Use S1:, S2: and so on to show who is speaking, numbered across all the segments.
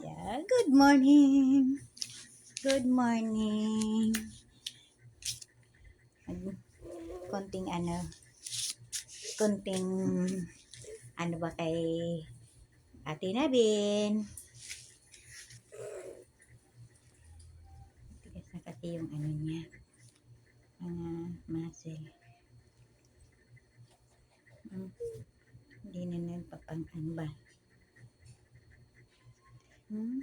S1: Yeah, good morning. Good morning. Mag- Konting ano, konting ano ba kay Ate Nabin. Tigas na kasi yung ano niya. Mga muscle. Hmm. Hindi na nagpapang ano ba. Hmm?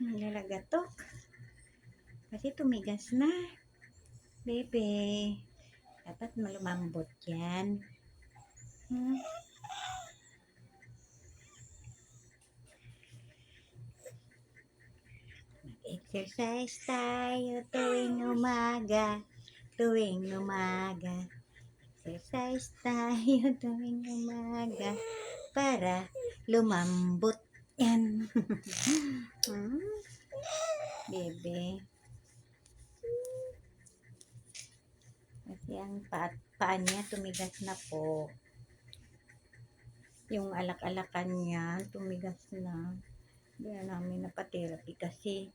S1: Hmm? Naglalagatok. Kasi tumigas na. Bebe. Dapat malumambot yan. Hmm? Exercise tayo tuwing umaga. Tuwing umaga. Exercise tayo tuwing umaga. Para lumambot yan. Bebe. Kasi ang pa paa niya tumigas na po. Yung alak-alakan niya tumigas na. Hindi na namin napatherapy kasi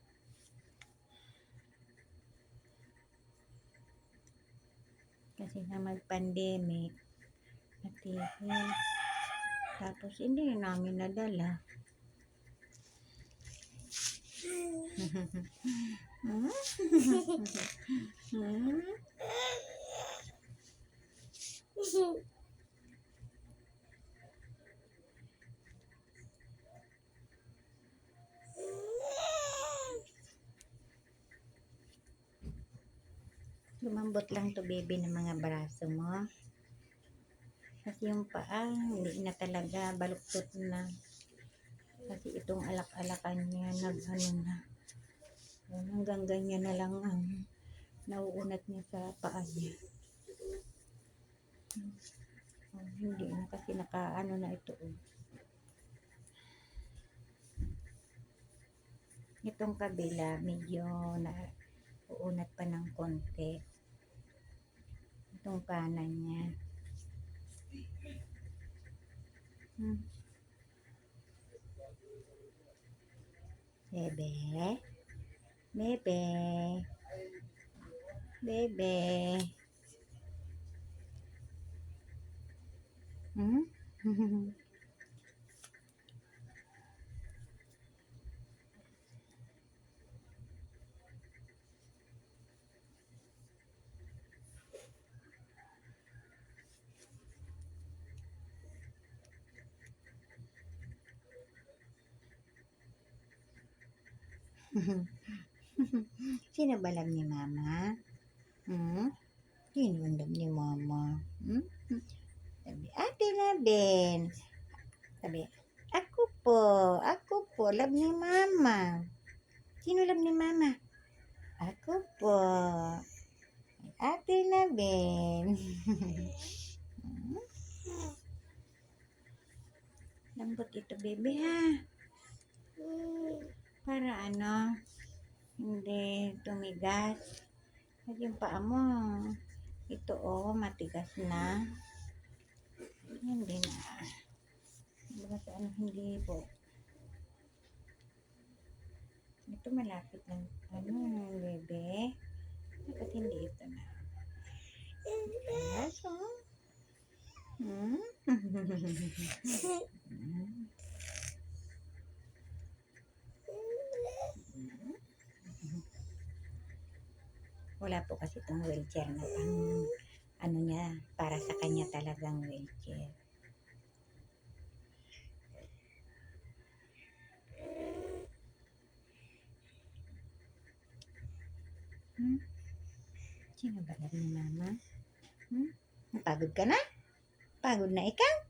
S1: kasi na mag-pandemic natihil. Tapos hindi na namin nadala. Hmm? Hmm? Lumambot lang to baby ng mga braso mo. Kasi yung paa, hindi na talaga, baluktot na. Kasi itong alak-alakan niya, nag ano na. Hanggang ganyan na lang ang nauunat niya sa paa niya. Oh, hindi na kasi nakaano na ito. Oh. Itong kabila, medyo na uunat pa ng konti. Itong kanan niya. Hmm. Bebe. Bebe. Bebe. Hmm? Sino ba ni Mama? Hmm? Sino ang ni Mama? Hmm? Sabi, Ate Labin. Sabi, ako po, ako po, love ni Mama. Sino love ni Mama? Ako po. Ate Labin. Hmm? Lambot ito, baby, ha? Para ano, hindi tumigas. At yung paa mo, ito oh, matigas na. Hindi na. Baga sa ano, hindi po. Ito malapit ng ano, bebe. Bakit hindi ito na? Yes, oh. Hmm. Wala po kasi itong wheelchair na pang ano niya, para sa kanya talagang wheelchair. Hmm? Sino ba alam ni Mama? Hmm? Napagod ka na? Pagod na ikaw?